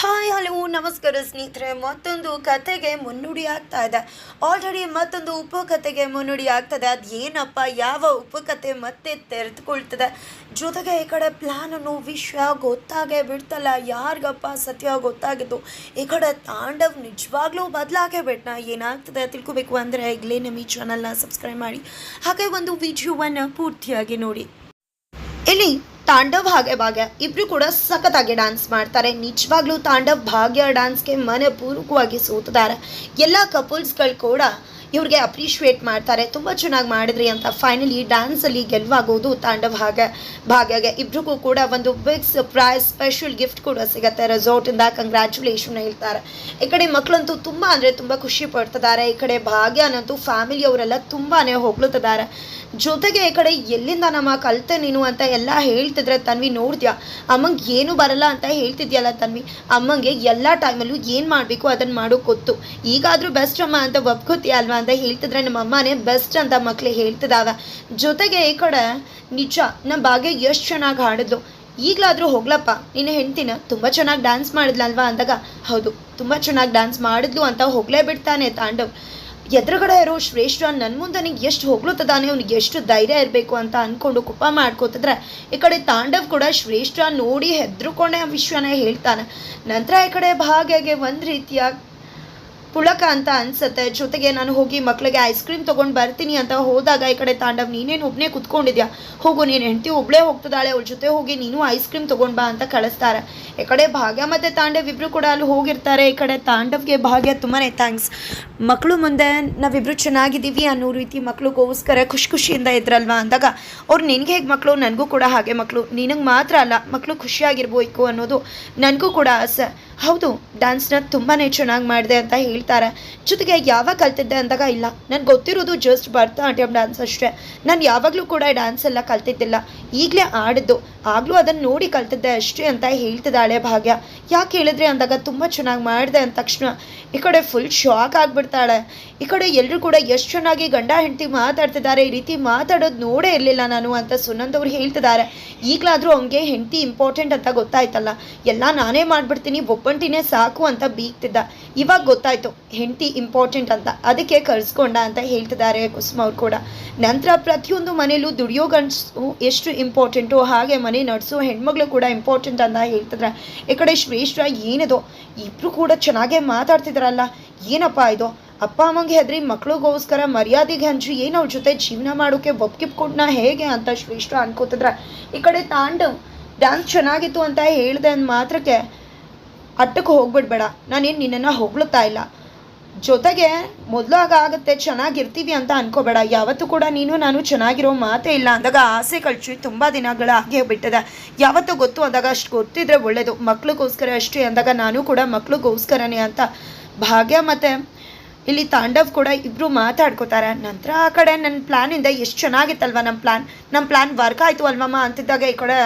Hi, hello, ನಮಸ್ಕಾರ ಸ್ನೇಹಿತರೆ. ಮತ್ತೊಂದು ಕತೆಗೆ ಮುನ್ನುಡಿ ಆಗ್ತಾ ಇದೆ. ಆಲ್ರೆಡಿ ಮತ್ತೊಂದು ಉಪಕಥೆಗೆ ಮುನ್ನುಡಿ ಆಗ್ತದೆ ಅದು ಏನಪ್ಪ? ಯಾವ ಉಪಕಥೆ ಮತ್ತೆ ತೆರೆದುಕೊಳ್ತದೆ? ಜೊತೆಗೆ ಈ ಕಡೆ ಪ್ಲ್ಯಾನನ್ನು ವಿಶ್ವ ಗೊತ್ತಾಗೇ ಬಿಡ್ತಲ್ಲ. ಯಾರಿಗಪ್ಪ ಸತ್ಯ ಗೊತ್ತಾಗಿದ್ದು? ಈ ಕಡೆ ತಾಂಡವ್ ನಿಜವಾಗ್ಲೂ ಬದಲಾಗೇ ಬಿಟ್ನ? ಏನಾಗ್ತದೆ ತಿಳ್ಕೊಬೇಕು ಅಂದರೆ ಈಗಲೇ ನಮ್ಮ ಈ ಚಾನಲ್ನ ಸಬ್ಸ್ಕ್ರೈಬ್ ಮಾಡಿ. ಹಾಗೆ ಒಂದು ವಿಡಿಯೋವನ್ನು ಪೂರ್ತಿಯಾಗಿ ನೋಡಿ. ಇಲ್ಲಿ ತಾಂಡವ್ ಹಾಗೆ ಭಾಗ್ಯ ಇಬ್ರು ಕೂಡ ಸಖತ್ತಾಗಿ ಡ್ಯಾನ್ಸ್ ಮಾಡ್ತಾರೆ. ನಿಜವಾಗ್ಲೂ ತಾಂಡವ್ ಭಾಗ್ಯ ಡಾನ್ಸ್ಗೆ ಮನಪೂರ್ವಕವಾಗಿ ಸೋತಿದ್ದಾರೆ ಎಲ್ಲ ಕಪಲ್ಸ್ಗಳು ಕೂಡ ಇವ್ರಿಗೆ ಅಪ್ರಿಷಿಯೇಟ್ ಮಾಡ್ತಾರೆ, ತುಂಬ ಚೆನ್ನಾಗಿ ಮಾಡಿದ್ರಿ ಅಂತ ಫೈನಲಿ ಡ್ಯಾನ್ಸಲ್ಲಿ ಗೆಲುವಾಗೋದು ತಾಂಡವ್ ಹಾಗೆ, ಭಾಗ್ಯಗೆ. ಇಬ್ರಿಗೂ ಕೂಡ ಒಂದು ಬಿಗ್ ಸರ್ಪ್ರೈಸ್ ಸ್ಪೆಷಲ್ ಗಿಫ್ಟ್ ಕೂಡ ಸಿಗುತ್ತೆ ರೆಸಾರ್ಟಿಂದ ಕಂಗ್ರ್ಯಾಚುಲೇಷನ್ ಹೇಳ್ತಾರೆ. ಈ ಕಡೆ ಮಕ್ಕಳಂತೂ ತುಂಬ ಅಂದರೆ ತುಂಬ ಖುಷಿ ಪಡ್ತಿದ್ದಾರೆ. ಈ ಕಡೆ ಭಾಗ್ಯನಂತೂ ಫ್ಯಾಮಿಲಿಯವರೆಲ್ಲ ತುಂಬಾ ಹೊಗಳುತ್ತಿದ್ದಾರೆ ಜೊತೆಗೆ ಈ ಕಡೆ ಎಲ್ಲಿಂದ ನಮ್ಮ ಕಲ್ತೆ ನೀನು ಅಂತ ಎಲ್ಲ ಹೇಳ್ತಿದ್ರೆ, ತನ್ವಿ ನೋಡ್ದ್ಯಾ? ಅಮ್ಮಂಗೆ ಏನು ಬರಲ್ಲ ಅಂತ ಹೇಳ್ತಿದ್ಯಲ್ಲ ತನ್ವಿ. ಅಮ್ಮಂಗೆ ಎಲ್ಲ ಟೈಮಲ್ಲೂ ಏನು ಮಾಡಬೇಕು ಅದನ್ನು ಮಾಡೋ ಗೊತ್ತು. ಈಗಾದರೂ ಬೆಸ್ಟ್ ಅಮ್ಮ ಅಂತ ಒಪ್ಕೋತೀಯ ಅಲ್ವಾ? ಅಂತ ಹೇಳ್ತಿದ್ರೆ ನಮ್ಮ ಅಮ್ಮನೇ ಬೆಸ್ಟ್ ಅಂತ ಮಕ್ಳು ಹೇಳ್ತಿದ್ದಾವೆ ಜೊತೆಗೆ ಈ ಕಡೆ ನಿಜ ನಮ್ಮ ಭಾಗ್ಯ ಎಷ್ಟು ಚೆನ್ನಾಗಿ ಹಾಡಿದ್ಲು. ಈಗಲಾದರೂ ಹೋಗ್ಲಪ್ಪ, ನಿನ್ನ ಹೆಂಡ್ತಿನ ತುಂಬ ಚೆನ್ನಾಗಿ ಡ್ಯಾನ್ಸ್ ಮಾಡಿದ್ಲಲ್ವಾ ಅಂದಾಗ, ಹೌದು, ತುಂಬ ಚೆನ್ನಾಗಿ ಡ್ಯಾನ್ಸ್ ಮಾಡಿದ್ಲು ಅಂತ ಹೋಗ್ಲೇ ಬಿಡ್ತಾನೆ ತಾಂಡವ್. ಎದುರುಗಡೆ ಇರೋ ಶ್ರೇಷ್ಠ ನನ್ನ ಮುಂದೆ ನನಗೆ ಎಷ್ಟು ಹೊಗ್ಲುತ್ತದಾನೆ, ಅವ್ನಿಗೆ ಎಷ್ಟು ಧೈರ್ಯ ಇರಬೇಕು ಅಂತ ಅಂದ್ಕೊಂಡು ಕುಪ್ಪ ಮಾಡ್ಕೋತಿದ್ರೆ, ಈ ಕಡೆ ತಾಂಡವ್ ಕೂಡ ಶ್ರೇಷ್ಠ ನೋಡಿ ಹೆದ್ರುಕೊಂಡೆ ಆ ಹೇಳ್ತಾನೆ. ನಂತರ ಈ ಕಡೆ ಭಾಗ್ಯಗೆ ಒಂದು ರೀತಿಯ ಪುಳಕ ಅಂತ ಅನ್ಸುತ್ತೆ. ಜೊತೆಗೆ ನಾನು ಹೋಗಿ ಮಕ್ಕಳಿಗೆ ಐಸ್ ಕ್ರೀಮ್ ತೊಗೊಂಡು ಬರ್ತೀನಿ ಅಂತ ಹೋದಾಗ ಈ ಕಡೆ ತಾಂಡವ್, ನೀನೇನು ಒಬ್ಬನೇ ಕುತ್ಕೊಂಡಿದ್ಯಾ? ಹೋಗು, ನೀನು ಹೆಂಡತಿ ಒಬ್ಳೇ ಹೋಗ್ತದಾಳೆ ಅವ್ಳ ಜೊತೆ ಹೋಗಿ ನೀನು ಐಸ್ ಕ್ರೀಮ್ ತೊಗೊಂಡು ಬಾ ಅಂತ ಕಳಿಸ್ತಾರೆ. ಈ ಕಡೆ ಭಾಗ್ಯ ಮತ್ತು ತಾಂಡವ್ ಇಬ್ಬರು ಕೂಡ ಅಲ್ಲಿ ಹೋಗಿರ್ತಾರೆ. ಈ ಕಡೆ ತಾಂಡವ್ಗೆ ಭಾಗ್ಯ ತುಂಬಾ ಥ್ಯಾಂಕ್ಸ್ ಮಕ್ಕಳು ಮುಂದೆ ನಾವಿಬ್ರು ಚೆನ್ನಾಗಿದ್ದೀವಿ ಅನ್ನೋ ರೀತಿ ಮಕ್ಳಿಗೋಸ್ಕರ ಖುಷಿ ಖುಷಿಯಿಂದ ಇದ್ರಲ್ವಾ ಅಂದಾಗ, ಅವ್ರು ನಿನಗೆ ಹೇಗೆ ಮಕ್ಕಳು ನನಗೂ ಕೂಡ ಹಾಗೆ ಮಕ್ಕಳು ನಿನಗೆ ಮಾತ್ರ ಅಲ್ಲ ಮಕ್ಕಳು ಖುಷಿಯಾಗಿರ್ಬೇಕು ಅನ್ನೋದು ನನಗೂ ಕೂಡ ಆಸೆ. ಹೌದು ಡ್ಯಾನ್ಸ್ನ ತುಂಬಾ ಚೆನ್ನಾಗಿ ಮಾಡಿದೆ ಅಂತ ಹೇಳ್ತಾರೆ. ಜೊತೆಗೆ ಯಾವಾಗ ಕಲ್ತಿದ್ದೆ ಅಂದಾಗ ಇಲ್ಲ. ನನಗೆ ಗೊತ್ತಿರೋದು ಜಸ್ಟ್ ಭರತನಾಟ್ಯಂ ಡ್ಯಾನ್ಸ್ ಅಷ್ಟೇ. ನಾನು ಯಾವಾಗಲೂ ಕೂಡ ಡ್ಯಾನ್ಸ್ ಎಲ್ಲ ಕಲ್ತಿದ್ದಿಲ್ಲ. ಈಗಲೇ ಆಡಿದ್ದು. ಆಗಲೂ ಅದನ್ನು ನೋಡಿ ಕಲ್ತಿದ್ದೆ ಅಷ್ಟೇ ಅಂತ ಹೇಳ್ತಿದ್ದಾಳೆ ಭಾಗ್ಯ. ಯಾಕೆ ಹೇಳಿದ್ರೆ ಅಂದಾಗ ತುಂಬ ಚೆನ್ನಾಗಿ ಮಾಡಿದೆ ಅಂದ ತಕ್ಷಣ. ಈ ಕಡೆ ಫುಲ್ ಶಾಕ್ ಆಗಿಬಿಡ್ತಾಳೆ. ಈ ಕಡೆ ಎಲ್ಲರೂ ಕೂಡ ಎಷ್ಟು ಚೆನ್ನಾಗಿ ಗಂಡ ಹೆಂಡತಿ ಮಾತಾಡ್ತಿದ್ದಾರೆ, ಈ ರೀತಿ ಮಾತಾಡೋದು ನೋಡೇ ಇರಲಿಲ್ಲ ನಾನು ಅಂತ ಸುನಂದವ್ರು ಹೇಳ್ತಿದ್ದಾರೆ. ಈಗಲಾದರೂ ಅವನಿಗೆ ಹೆಂಡತಿ ಇಂಪಾರ್ಟೆಂಟ್ ಅಂತ ಗೊತ್ತಾಯ್ತಲ್ಲ. ಎಲ್ಲ ನಾನೇ ಮಾಡಿಬಿಡ್ತೀನಿ ಒಬ್ಬಂಟಿನೇ ಸಾಕು ಅಂತ ಬೀಗ್ತಿದ್ದ. ಇವಾಗ ಗೊತ್ತಾಯ್ತು, ಹೆಂಡತಿ ಇಂಪಾರ್ಟೆಂಟ್ ಅಂತ. ಅದಕ್ಕೆ ಕರ್ಸ್ಕೊಂಡ ಅಂತ ಹೇಳ್ತಿದ್ದಾರೆ ಕುಸುಮ ಅವ್ರು ಕೂಡ. ನಂತರ ಪ್ರತಿಯೊಂದು ಮನೇಲೂ ದುಡಿಯೋ ಗಂಡಸು ಎಷ್ಟು ಇಂಪಾರ್ಟೆಂಟು ಹಾಗೆ ಮನೆ ನಡೆಸೋ ಹೆಣ್ಮಗಳು ಕೂಡ ಇಂಪಾರ್ಟೆಂಟ್ ಅಂತ ಹೇಳ್ತಿದ್ರೆ. ಈ ಕಡೆ ಶ್ರೇಷ್ಠ ಏನಿದು ಇಬ್ಬರು ಕೂಡ ಚೆನ್ನಾಗೇ ಮಾತಾಡ್ತಿದ್ರಲ್ಲ. ಏನಪ್ಪ ಇದು? ಅಪ್ಪ ಅಮ್ಮಂಗೆ ಹೆದ್ರಿ ಮಕ್ಳಿಗೋಸ್ಕರ ಮರ್ಯಾದೆಗೆ ಹಂಚಿ ಏನು ಅವ್ರ ಜೊತೆ ಜೀವನ ಮಾಡೋಕೆ ಒಪ್ಕಿಪ್ಕೊಟ್ನ ಹೇಗೆ ಅಂತ ಶ್ರೇಷ್ಠ ಅನ್ಕೋತಿದ್ರ. ಈ ಕಡೆ ತಾಂಡವ್ ಡ್ಯಾನ್ಸ್ ಚೆನ್ನಾಗಿತ್ತು ಅಂತ ಹೇಳಿದೆ ಅಂದ ಮಾತ್ರಕ್ಕೆ ಅಟ್ಟಕ್ಕೆ ಹೋಗ್ಬಿಡ್ಬೇಡ. ನಾನೇನು ನಿನ್ನನ್ನು ಹೊಗಳುತ್ತಾ ಇಲ್ಲ. ಜೊತೆಗೆ ಮೊದಲು ಆಗ ಆಗುತ್ತೆ, ಚೆನ್ನಾಗಿರ್ತೀವಿ ಅಂತ ಅನ್ಕೋಬೇಡ. ಯಾವತ್ತೂ ಕೂಡ ನೀನು ನಾನು ಚೆನ್ನಾಗಿರೋ ಮಾತೇ ಇಲ್ಲ ಅಂದಾಗ ಆಸೆ ಕಳ್ಚಿ ತುಂಬ ದಿನಗಳ ಹಾಗೆ ಬಿಟ್ಟಿದೆ. ಯಾವತ್ತೂ ಗೊತ್ತು ಅಂದಾಗ ಅಷ್ಟು ಗೊತ್ತಿದ್ರೆ ಒಳ್ಳೇದು. ಮಕ್ಳಿಗೋಸ್ಕರ ಅಷ್ಟೇ ಅಂದಾಗ ನಾನು ಕೂಡ ಮಕ್ಳಿಗೋಸ್ಕರನೇ ಅಂತ ಭಾಗ್ಯ ಮತ್ತು ಇಲ್ಲಿ ತಾಂಡವ್ ಕೂಡ ಇಬ್ಬರು ಮಾತಾಡ್ಕೋತಾರೆ. ನಂತರ ಆ ಕಡೆ ನನ್ನ ಪ್ಲ್ಯಾನಿಂದ ಎಷ್ಟು ಚೆನ್ನಾಗಿತ್ತಲ್ವ ನಮ್ಮ ಪ್ಲ್ಯಾನ್ ನಮ್ಮ ಪ್ಲ್ಯಾನ್ ವರ್ಕ್ ಆಯಿತು ಅಲ್ವಮ್ಮ ಅಂತಿದ್ದಾಗ ಈ ಕಡೆ.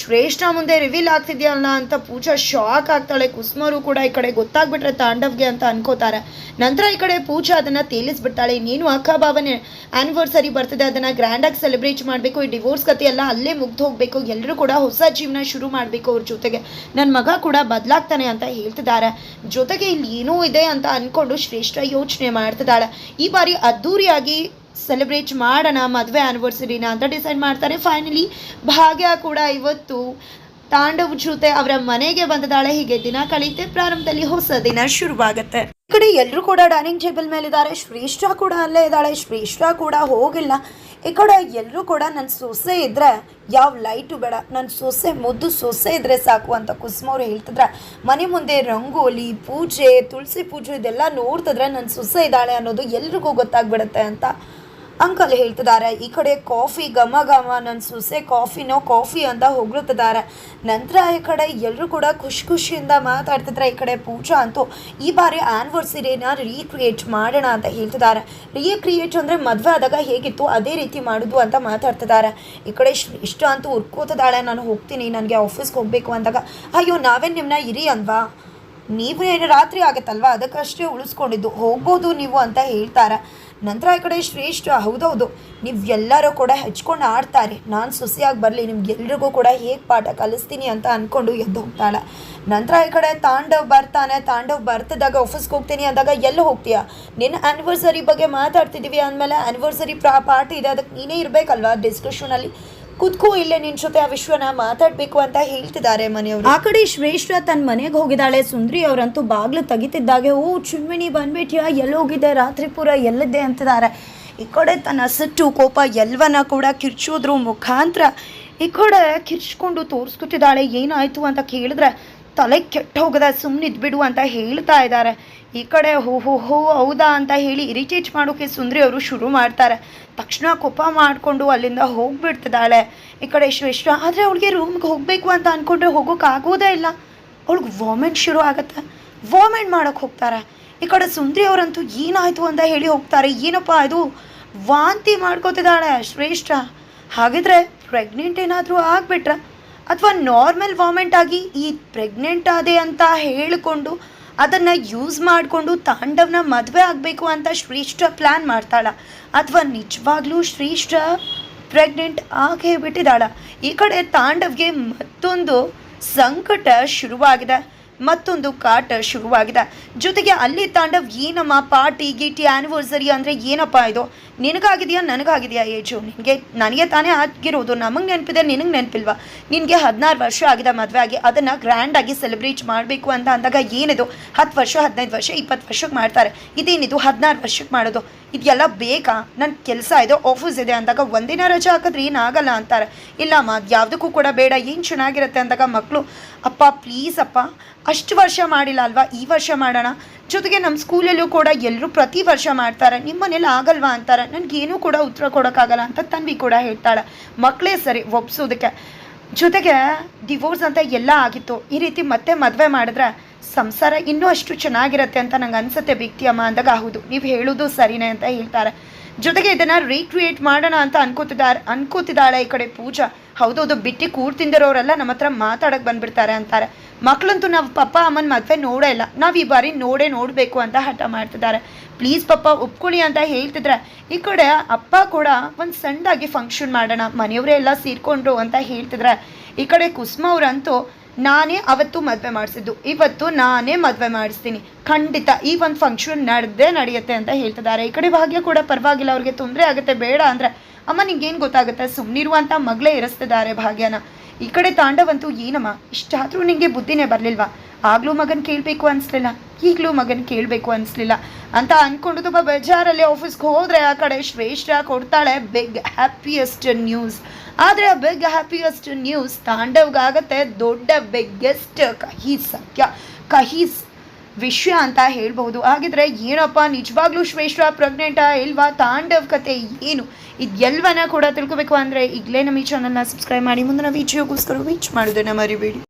ಶ್ರೇಷ್ಠ ಮುಂದೆ ರಿವೀಲ್ ಆಗ್ತಿದೆಯಲ್ಲ ಅಂತ ಪೂಜಾ ಶಾಕ್ ಆಗ್ತಾಳೆ. ಕುಸ್ಮರು ಕೂಡ ಈ ಕಡೆ ಗೊತ್ತಾಗ್ಬಿಟ್ರೆ ತಾಂಡವ್ಗೆ ಅಂತ ಅನ್ಕೋತಾರೆ. ನಂತರ ಈ ಕಡೆ ಪೂಜಾ ಅದನ್ನು ತೇಲಿಸ್ಬಿಡ್ತಾಳೆ ನೀನು ಅಕ್ಕ ಭಾವನೆ ಆ್ಯನಿವರ್ಸರಿ ಬರ್ತಿದೆ. ಅದನ್ನು ಗ್ರ್ಯಾಂಡಾಗಿ ಸೆಲೆಬ್ರೇಟ್ ಮಾಡಬೇಕು. ಈ ಡಿವೋರ್ಸ್ ಕತೆ ಎಲ್ಲ ಅಲ್ಲೇ ಮುಗ್ದು ಹೋಗಬೇಕು. ಎಲ್ಲರೂ ಕೂಡ ಹೊಸ ಜೀವನ ಶುರು ಮಾಡಬೇಕು ಅವ್ರ ಜೊತೆಗೆ. ನನ್ನ ಮಗ ಕೂಡ ಬದಲಾಗ್ತಾನೆ ಅಂತ ಹೇಳ್ತಿದ್ದಾರೆ. ಜೊತೆಗೆ ಇಲ್ಲಿ ಏನೂ ಇದೆ ಅಂತ ಅಂದ್ಕೊಂಡು ಶ್ರೇಷ್ಠ ಯೋಚನೆ ಮಾಡ್ತಿದ್ದಾಳೆ. ಈ ಬಾರಿ ಅದ್ಧೂರಿಯಾಗಿ ಸೆಲೆಬ್ರೇಟ್ ಮಾಡೋಣ, ಮದುವೆ ಆ್ಯನಿವರ್ಸರಿನ ಅಂತ ಡಿಸೈಡ್ ಮಾಡ್ತಾರೆ. ಫೈನಲಿ ಭಾಗ್ಯ ಕೂಡ ಇವತ್ತು ತಾಂಡವ್ ಜೊತೆ ಅವರ ಮನೆಗೆ ಬಂದದಾಳೆ. ಹೀಗೆ ದಿನ ಕಳೀತೆ ಪ್ರಾರಂಭದಲ್ಲಿ ಹೊಸ ದಿನ ಶುರುವಾಗುತ್ತೆ. ಈ ಕಡೆ ಎಲ್ಲರೂ ಕೂಡ ಡೈನಿಂಗ್ ಟೇಬಲ್ ಮೇಲೆ ಇದ್ದಾರೆ ಶ್ರೇಷ್ಠ ಕೂಡ ಅಲ್ಲೇ ಇದ್ದಾಳೆ. ಶ್ರೇಷ್ಠ ಕೂಡ ಹೋಗಿಲ್ಲ. ಈ ಕಡೆ ಎಲ್ಲರೂ ಕೂಡ ನನ್ನ ಸೊಸೆ ಇದ್ದರೆ ಯಾವ ಲೈಟು ಬೇಡ. ನನ್ನ ಸೊಸೆ ಮುದ್ದು ಸೊಸೆ ಇದ್ದರೆ ಸಾಕು ಅಂತ ಕುಸುಮವ್ರು ಹೇಳ್ತಿದ್ರೆ. ಮನೆ ಮುಂದೆ ರಂಗೋಲಿ, ಪೂಜೆ, ತುಳಸಿ ಪೂಜೆ ಇದೆಲ್ಲ ನೋಡ್ತಿದ್ರೆ ನನ್ನ ಸೊಸೆ ಇದ್ದಾಳೆ ಅನ್ನೋದು ಎಲ್ರಿಗೂ ಗೊತ್ತಾಗ್ಬಿಡುತ್ತೆ ಅಂತ ಅಂಕಲ್ ಹೇಳ್ತಿದ್ದಾರೆ, ಈ ಕಡೆ ಕಾಫಿ ಘಮ ಘಮ ನನ್ನ ಸೊಸೆ ಕಾಫಿನೋ ಕಾಫಿ ಅಂತ ಹೊಗಳುತ್ತಿದ್ದಾರೆ ನಂತರ ಈ ಕಡೆ ಎಲ್ಲರೂ ಕೂಡ ಖುಷಿ ಖುಷಿಯಿಂದ ಮಾತಾಡ್ತಿದ್ರೆ, ಈ ಕಡೆ ಪೂಜಾ ಅಂತೂ ಈ ಬಾರಿ ಆ್ಯನಿವರ್ಸರಿನ ರೀಕ್ರಿಯೇಟ್ ಮಾಡೋಣ ಅಂತ ಹೇಳ್ತಿದ್ದಾರೆ. ರೀಕ್ರಿಯೇಟ್ ಅಂದರೆ ಮದುವೆ ಆದಾಗ ಹೇಗಿತ್ತು, ಅದೇ ರೀತಿ ಮಾಡೋದು ಅಂತ ಮಾತಾಡ್ತಿದ್ದಾರೆ. ಈ ಕಡೆ ಇಷ್ಟ ಅಂತೂ ಉರ್ಕೋತಿದ್ದಾಳೆ, ನಾನು ಹೋಗ್ತೀನಿ, ನನಗೆ ಆಫೀಸ್ಗೆ ಹೋಗಬೇಕು ಅಂದಾಗ, ಅಯ್ಯೋ ನಾವೇ ನಿಮ್ಮನ್ನ ಇರಿ ಅಲ್ವಾ ನೀವು ರಾತ್ರಿ ಆಗುತ್ತಲ್ವಾ? ಅದಕ್ಕಷ್ಟೇ ಉಳಿಸ್ಕೊಂಡಿದ್ದು. ಹೋಗ್ಬೋದು ನೀವು ಅಂತ ಹೇಳ್ತಾರೆ. ನಂತರ ಈ ಕಡೆ ಶ್ರೇಷ್ಠ, ಹೌದೌದು. ನೀವು ಎಲ್ಲರೂ ಕೂಡ ಹಚ್ಕೊಂಡು ಆಡ್ತಾರೆ. ನಾನು ಸುಸಿಯಾಗಿ ಬರಲಿ ನಿಮ್ಗೆಲ್ರಿಗೂ ಕೂಡ ಹೇಗೆ ಪಾಠ ಕಲಿಸ್ತೀನಿ ಅಂತ ಅಂದ್ಕೊಂಡು ಎದ್ದು ಹೋಗ್ತಾಳೆ. ನಂತರ ಈ ಕಡೆ ತಾಂಡವ್ ಬರ್ತಾನೆ. ತಾಂಡವ್ ಬರ್ತದಾಗ ಆಫೀಸ್ಗೆ ಹೋಗ್ತೀನಿ ಅಂದಾಗ ಎಲ್ಲಿ ಹೋಗ್ತೀಯಾ? ನಿನ್ನ ಆ್ಯನಿವರ್ಸರಿ ಬಗ್ಗೆ ಮಾತಾಡ್ತಿದ್ದೀವಿ ಅಂದಮೇಲೆ ಆ್ಯನಿವರ್ಸರಿ ಪ್ರಾ, ಪಾರ್ಟಿ ಇದೆ. ಅದಕ್ಕೆ ನೀನೇ ಇರಬೇಕಲ್ವಾ ಡಿಸ್ಕಷನಲ್ಲಿ ಕುತ್ಕೋ ಇಲ್ಲೇ ನಿನ್ ಜೊತೆ ಆ ವಿಶ್ವನ ಮಾತಾಡ್ಬೇಕು ಅಂತ ಹೇಳ್ತಿದ್ದಾರೆ ಮನೆಯವರು. ಆ ಕಡೆ ಶ್ರೇಷ್ಠ ತನ್ನ ಮನೆಗೆ ಹೋಗಿದ್ದಾಳೆ. ಸುಂದ್ರಿ ಅವರಂತೂ ಬಾಗ್ಲು ತೆಗಿತಿದ್ದಾಗೆ, ಓ ಚುಮ್ಮಿಣಿ ಬಂದ್ಬಿಟ್ಯಾ? ಹೋಗಿದೆ ರಾತ್ರಿ ಪೂರ ಎಲ್ಲಿದ್ದೆ? ಅಂತಿದ್ದಾರೆ. ಈ ಕಡೆ ತನ್ನ ಸಿಟ್ಟು, ಕೋಪ ಎಲ್ಲವನ್ನ ಕೂಡ ಕಿರ್ಚೋದ್ರು ಮುಖಾಂತರ ಈ ಕಡೆ ಕಿರ್ಚ್ಕೊಂಡು ತೋರಿಸ್ಕೊತಿದ್ದಾಳೆ. ಏನಾಯಿತು ಅಂತ ಕೇಳಿದ್ರೆ ತಲೆ ಕೆಟ್ಟ ಹೋಗದ ಸುಮ್ಮನೆ ಬಿಡು ಅಂತ ಹೇಳ್ತಾ ಇದ್ದಾರೆ. ಈ ಕಡೆ ಹೋ ಹೋ ಹೋ, ಹೌದಾ ಅಂತ ಹೇಳಿ ಇರಿಟೇಟ್ ಮಾಡೋಕ್ಕೆ ಸುಂದ್ರಿ ಅವರು ಶುರು ಮಾಡ್ತಾರೆ. ತಕ್ಷಣ ಕೋಪ ಮಾಡಿಕೊಂಡು ಅಲ್ಲಿಂದ ಹೋಗಿಬಿಡ್ತಿದ್ದಾಳೆ. ಈ ಕಡೆ ಶ್ರೇಷ್ಠ, ಆದರೆ ಅವಳಿಗೆ ರೂಮ್ಗೆ ಹೋಗಬೇಕು ಅಂತ ಅಂದ್ಕೊಂಡ್ರೆ ಹೋಗೋಕ್ಕಾಗೋದೇ ಇಲ್ಲ. ಅವಳಿಗೆ ವಾಮೆಂಟ್ ಶುರು ಆಗುತ್ತೆ. ವಾಮೆಂಟ್ ಮಾಡೋಕ್ಕೆ ಹೋಗ್ತಾರೆ. ಈ ಕಡೆ ಸುಂದ್ರಿ ಅವರಂತೂ ಏನಾಯಿತು ಅಂತ ಹೇಳಿ ಹೋಗ್ತಾರೆ. ಏನಪ್ಪ ಇದು? ವಾಂತಿ ಮಾಡ್ಕೋತಿದ್ದಾಳೆ ಶ್ರೇಷ್ಠ. ಹಾಗಿದ್ರೆ ಪ್ರೆಗ್ನೆಂಟ್ ಏನಾದರೂ ಆಗಿಬಿಟ್ರೆ ಅಥವಾ ನಾರ್ಮಲ್ ವಾಮೆಂಟ್ ಆಗಿ ಈ ಪ್ರೆಗ್ನೆಂಟ್ ಆದೆ ಅಂತ ಹೇಳಿಕೊಂಡು ಅದನ್ನು ಯೂಸ್ ಮಾಡಿಕೊಂಡು ತಾಂಡವ್ನ ಮದುವೆ ಆಗಬೇಕು ಅಂತ ಶ್ರೇಷ್ಠ ಪ್ಲ್ಯಾನ್ ಮಾಡ್ತಾಳ. ಅಥವಾ ನಿಜವಾಗ್ಲೂ ಶ್ರೇಷ್ಠ ಪ್ರೆಗ್ನೆಂಟ್ ಆಗೇ ಬಿಟ್ಟಿದ್ದಾಳ. ಈ ಕಡೆ ತಾಂಡವ್ಗೆ ಮತ್ತೊಂದು ಸಂಕಟ ಶುರುವಾಗಿದೆ. ಮತ್ತೊಂದು ಕಾಟ ಶುರುವಾಗಿದೆ. ಜೊತೆಗೆ ಅಲ್ಲಿ ತಾಂಡವ್ ಏನಮ್ಮ ಪಾರ್ಟಿ ಗೀಟಿ ಆ್ಯನಿವರ್ಸರಿ ಅಂದರೆ ಏನಪ್ಪ ಇದು? ನಿನಗಾಗಿದೆಯಾ, ನನಗಾಗಿದೆಯಾ ಏಜು ನಿನಗೆ, ನನಗೆ ತಾನೇ ಆಗಿರೋದು. ನಮಗೆ ನೆನಪಿದೆ, ನಿನಗೆ ನೆನಪಿಲ್ವಾ? ನಿನಗೆ ಹದಿನಾರು ವರ್ಷ ಆಗಿದೆ, ಮದುವೆ ಆಗಿ. ಅದನ್ನು ಗ್ರ್ಯಾಂಡಾಗಿ ಸೆಲೆಬ್ರೇಟ್ ಮಾಡಬೇಕು ಅಂತ ಅಂದಾಗ ಏನಿದು? ಹತ್ತು ವರ್ಷ, ಹದಿನೈದು ವರ್ಷ, ಇಪ್ಪತ್ತು ವರ್ಷಕ್ಕೆ ಮಾಡ್ತಾರೆ. ಇದೇನಿದು? ಹದಿನಾರು ವರ್ಷಕ್ಕೆ ಮಾಡೋದು. ಇದೆಲ್ಲ ಬೇಕಾ? ನನ್ನ ಕೆಲಸ ಇದೆ ಆಫೀಸ್ ಇದೆ ಅಂದಾಗ ಒಂದಿನ ರಜೆ ಹಾಕಿದ್ರೆ ಏನಾಗಲ್ಲ ಅಂತಾರೆ. ಇಲ್ಲಮ್ಮ ಅದು ಯಾವುದಕ್ಕೂ ಕೂಡ ಬೇಡ. ಏನು ಚೆನ್ನಾಗಿರುತ್ತೆ ಅಂದಾಗ ಮಕ್ಕಳು ಅಪ್ಪ ಪ್ಲೀಸ್ ಅಪ್ಪ, ಅಷ್ಟು ವರ್ಷ ಮಾಡಿಲ್ಲ ಅಲ್ವಾ? ಈ ವರ್ಷ ಮಾಡೋಣ. ಜೊತೆಗೆ ನಮ್ಮ ಸ್ಕೂಲಲ್ಲೂ ಕೂಡ ಎಲ್ಲರೂ ಪ್ರತಿ ವರ್ಷ ಮಾಡ್ತಾರೆ. ನಿಮ್ಮ ಆಗಲ್ವಾ ಅಂತಾರೆ. ನನಗೇನೂ ಕೂಡ ಉತ್ತರ ಕೊಡೋಕ್ಕಾಗಲ್ಲ ಅಂತ ತನ್ವಿ ಕೂಡ ಹೇಳ್ತಾಳೆ. ಮಕ್ಕಳೇ ಸರಿ, ಒಪ್ಸೋದಕ್ಕೆ. ಜೊತೆಗೆ ಡಿವೋರ್ಸ್ ಅಂತ ಎಲ್ಲ ಆಗಿತ್ತು. ಈ ರೀತಿ ಮತ್ತೆ ಮದುವೆ ಮಾಡಿದ್ರೆ ಸಂಸಾರ ಇನ್ನೂ ಅಷ್ಟು ಚೆನ್ನಾಗಿರುತ್ತೆ ಅಂತ ನಂಗೆ ಅನ್ಸುತ್ತೆ ವ್ಯಕ್ತಿ ಅಮ್ಮ ಅಂದಾಗ. ಹೌದು, ನೀವು ಹೇಳೋದು ಸರಿನೇ ಅಂತ ಹೇಳ್ತಾರೆ. ಜೊತೆಗೆ ಇದನ್ನು ರೀಕ್ರಿಯೇಟ್ ಮಾಡೋಣ ಅಂತ ಅನ್ಕೋತಿದ್ದಾರೆ ಅನ್ಕೋತಿದ್ದಾಳೆ ಈ ಕಡೆ ಪೂಜಾ. ಹೌದೌದು ಬಿಟ್ಟು ಕೂರ್ತಿಂದಿರೋರೆಲ್ಲ ನಮ್ಮ ಹತ್ರ ಮಾತಾಡಕ್ಕೆ ಬಂದ್ಬಿಡ್ತಾರೆ ಅಂತಾರೆ. ಮಕ್ಕಳಂತೂ ನಾವು ಪಪ್ಪ ಅಮ್ಮನ ಮದುವೆ ನೋಡೇ ಇಲ್ಲ. ನಾವು ಈ ಬಾರಿ ನೋಡೇ ನೋಡಬೇಕು ಅಂತ ಹಠ ಮಾಡ್ತಿದ್ದಾರೆ. ಪ್ಲೀಸ್ ಪಪ್ಪ ಒಪ್ಕೊಳ್ಳಿ ಅಂತ ಹೇಳ್ತಿದ್ರೆ ಈ ಕಡೆ ಅಪ್ಪ ಕೂಡ ಒಂದು ಸಣ್ಣದಾಗಿ ಫಂಕ್ಷನ್ ಮಾಡೋಣ, ಮನೆಯವರೇ ಎಲ್ಲ ಸೇರಿಕೊಂಡ್ರು ಅಂತ ಹೇಳ್ತಿದ್ರೆ ಈ ಕಡೆ ಕುಸುಮ ಅವರಂತೂ ನಾನೇ ಅವತ್ತು ಮದುವೆ ಮಾಡಿಸಿದ್ದು. ಇವತ್ತು ನಾನೇ ಮದುವೆ ಮಾಡಿಸ್ತೀನಿ. ಖಂಡಿತ ಈ ಒಂದು ಫಂಕ್ಷನ್ ನಡೆದೇ ನಡೆಯುತ್ತೆ ಅಂತ ಹೇಳ್ತಿದ್ದಾರೆ. ಈ ಕಡೆ ಭಾಗ್ಯ ಕೂಡ ಪರವಾಗಿಲ್ಲ, ಅವ್ರಿಗೆ ತೊಂದರೆ ಆಗುತ್ತೆ, ಬೇಡ ಅಂದರೆ ಅಮ್ಮ, ನಿಂಗೇನು ಗೊತ್ತಾಗುತ್ತೆ? ಸುಮ್ಮನಿರುವಂಥ ಮಗಳೇ ಇರಿಸ್ತಿದ್ದಾರೆ ಭಾಗ್ಯನ. ಈ ಕಡೆ ತಾಂಡವಂತೂ ಏನಮ್ಮ, ಇಷ್ಟಾದರೂ ನಿಮಗೆ ಬುದ್ಧಿನೇ ಬರಲಿಲ್ವಾ? ಆಗಲೂ ಮಗನ ಕೇಳಬೇಕು ಅನಿಸ್ಲಿಲ್ಲ, ಈಗಲೂ ಮಗನ ಕೇಳಬೇಕು ಅನಿಸ್ಲಿಲ್ಲ ಅಂತ ಅಂದ್ಕೊಂಡು ತುಂಬ ಬೇಜಾರಲ್ಲಿ ಆಫೀಸ್ಗೆ ಹೋದರೆ ಆ ಕಡೆ ಶ್ರೇಷ್ಠ ಕೊಡ್ತಾಳೆ ಬಿಗ್ ಹ್ಯಾಪಿಯೆಸ್ಟ್ ನ್ಯೂಸ್ ಆದರೆ ಆ ಬಿಗ್ ಹ್ಯಾಪಿಯೆಸ್ಟ್ ನ್ಯೂಸ್ ತಾಂಡವ್ಗಾಗತ್ತೆ ದೊಡ್ಡ ಬಿಗ್ಗೆಸ್ಟ್ ಕಹಿ ಸತ್ಯ ಕಹಿಿಸ್ ವಿಷಯ ಅಂತ ಹೇಳ್ಬಹುದು. ಹಾಗಿದ್ರೆ ಏನಪ್ಪ, ನಿಜವಾಗ್ಲೂ ಶ್ರೇಷ್ಠ ಪ್ರೆಗ್ನೆಂಟಾ ಇಲ್ವಾ? ತಾಂಡವ್ ಕತೆ ಏನು? ಇದೆಲ್ಲವನ್ನ ಕೂಡ ತಿಳ್ಕೊಬೇಕು ಅಂದರೆ ಈಗಲೇ ನಮ್ಮ ಈ ಚಾನಲ್ನ ಸಬ್ಸ್ಕ್ರೈಬ್ ಮಾಡಿ, ಮುಂದಿನ ವಿಡಿಯೋಗೋಸ್ಕರ ವೀಚ್ ಮಾಡೋದನ್ನ ಮರಿಬೇಡಿ.